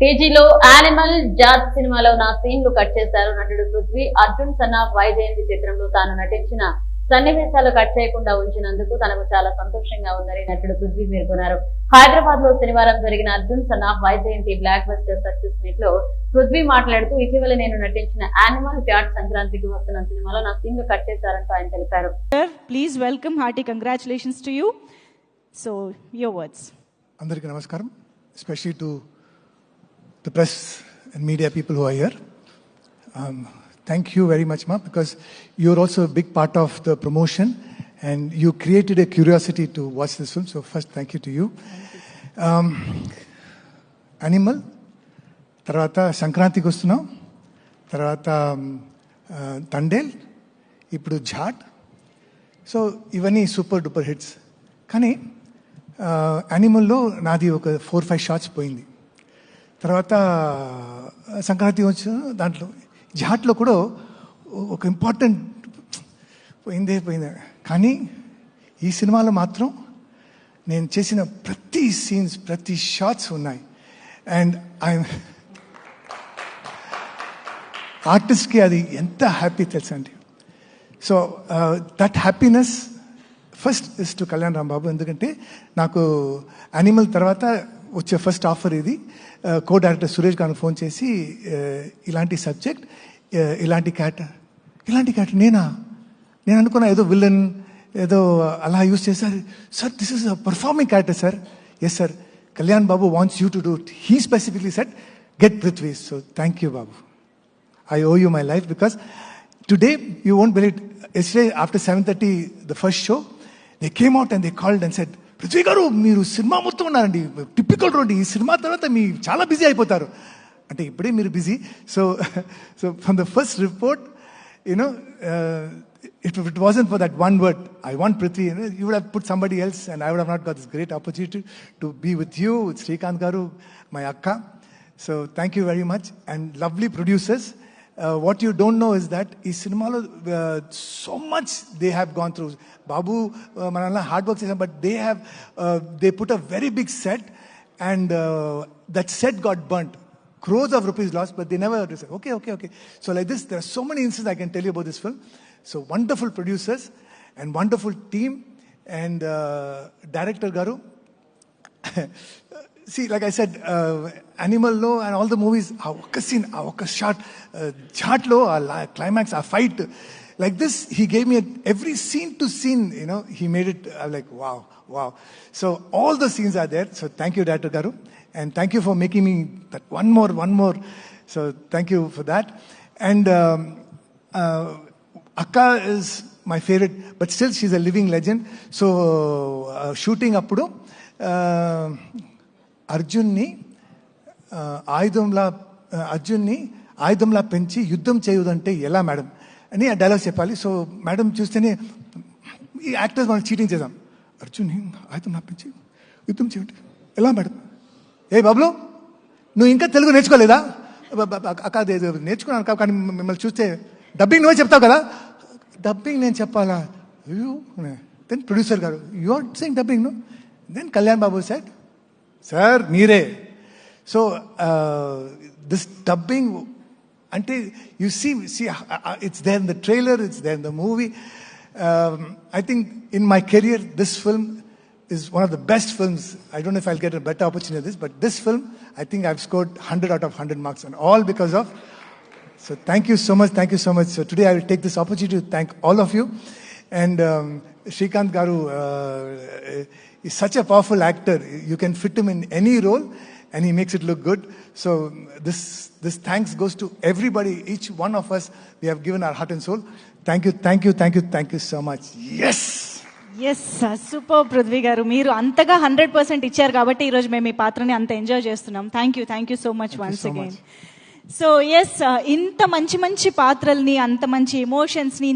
టీజీలో animal Jat సినిమాలో నా సీన్లు కట్ చేశారు నటుడు పృథ్వీ అర్జున్ సన్నా వైజయంతి చిత్రంలో తాను నటించిన సన్నివేశాలు కట్ చేయకుండా ఉంచినందుకు తనకు చాలా సంతోషంగా ఉందని నటుడు పృథ్వీ పేర్కొన్నారు హైదరాబాద్లో శనివారం జరిగిన Arjun son of Vyjayanthi blockbuster success మీట్లో పృథ్వీ మాట్లాడుతూ ఇటీవల నేను నటించిన యానిమల్ జాట్ సంక్రాంతికి వస్తున్న సినిమాలో నా సీన్లు కట్ చేశారంటూ ఆయన తెలిపారు please welcome hearty congratulations to you. So, your words. అందరికీ నమస్కారం especially to the press and media people who are here thank you very much మా because you are also big part of the promotion and you created a curiosity to watch this film so first thank you to you Animal తర్వాత సంక్రాంతికి వస్తున్నాం తర్వాత um, Thandel ఇప్పుడు ఝాట్ so ఇవన్నీ super duper hits కానీ యానిమల్లో నాది ఒక ఫోర్ ఫైవ్ షార్ట్స్ పోయింది తర్వాత సంక్రాంతి వచ్చిన దాంట్లో జాట్లో కూడా ఒక ఇంపార్టెంట్ పోయిందే పోయిందే. కానీ ఈ సినిమాలో మాత్రం నేను చేసిన ప్రతి సీన్స్ ప్రతి షార్ట్స్ ఉన్నాయి. అండ్ ఐ ఆర్టిస్ట్కి అది ఎంత హ్యాపీ తెలుసు అండి so that happiness first is to Kalyan Rambabu ఎందుకంటే నాకు అనిమల్ తర్వాత వచ్చే ఫస్ట్ ఆఫర్ ఇది. Uh, co director Suresh garu phone చేసి uh, ఇలాంటి సబ్జెక్ట్ uh, ఇలాంటి క్యారెక్టర్ ఇలాంటి క్యారెక్టర్ నేనా? నేను అనుకున్నా ఏదో విలన్ ఏదో అలా యూస్ చేశారు. Sir this is a performing character sir yes sir Kalyan Babu wants you to do he specifically set get Prithvi so thank you Babu I owe you my life because you you believe believe. Yesterday after 7:30, the first show, they came out and they called and said, Prithvi garu మీరు cinema మొత్తం ఉన్నారండి. Typical road. ఈ cinema తర్వాత మీ చాలా busy అయిపోతారు. అంటే ఇప్పుడే మీరు busy. So so from the first report you know it it wasn't for that one word I want Prithvi you would have put somebody else and I would have not got this great opportunity to be with you Srikanth garu my అక్క so thank you very much and lovely producers What you don't know is that ఈ సినిమాలో so much they have gone through బాబు మన hard work చేసాం but they have they put a very big set and that set got burnt crores of rupees lost, but they never say, okay, okay, okay. So like this, there are so many instances I can tell you about this film. So wonderful producers and wonderful team and uh, director Garu. See, like I said, uh, Animal Lo and all the movies, our scene, our shot, uh, shot lo, our climax, our fight. Like this, he gave me a, every scene to scene, you know, he made it, I'm like, wow, wow. So all the scenes are there. So thank you, Dr. Garu. And thank you for making me that one more, one more. So thank you for that. And um, uh, Akka is my favorite, but still she's a living legend. So uh, shooting Appudu. Uh, అర్జున్ని ఆయుధంలా అర్జున్ని ఆయుధంలా పెంచి యుద్ధం చేయదంటే ఎలా madam? అని ఆ dialogue చెప్పాలి. So madam చూస్తేనే ఈ యాక్టర్స్ మనం చీటింగ్ చేద్దాం. అర్జున్ని ఆయుధం పెంచి యుద్ధం చేయండి ఎలా మేడం? ఏ బాబులు నువ్వు ఇంకా తెలుగు నేర్చుకోలేదా? బ- నేర్చుకున్నాను కానీ మిమ్మల్ని చూస్తే డబ్బింగ్ నువ్వే చెప్తావు కదా? డబ్బింగ్ నేను చెప్పాలా? అయ్యో then producer garu you are saying dubbing no then Kalyan Babu set sir మీరే సో దిస్ డబ్బింగ్ అంటే you see see it's there in the trailer it's there in the movie I think in my career this film is one of the best films. I don't know if I'll get a better opportunity of this, but this film, I think I've scored 100 out of 100 marks, and all because of. So thank you so much, thank you so much. So today I will take this opportunity to thank all of you. And um, Shrikant Garu uh, is such a powerful actor. You can fit him in any role, and he makes it look good. So this this thanks goes to everybody, each one of us. We have given our heart and soul. Thank you, thank you, thank you, thank you so much. Yes. Yes super Prithvi garu మీరు అంతగా hundred percent ఇచ్చారు కాబట్టి ఈరోజు మేము ఈ పాత్రని అంత enjoy చేస్తున్నాం thank you thank you so much you once so again much. So yes ఇంత మంచి మంచి పాత్రల్ని అంత మంచి ఎమోషన్స్ని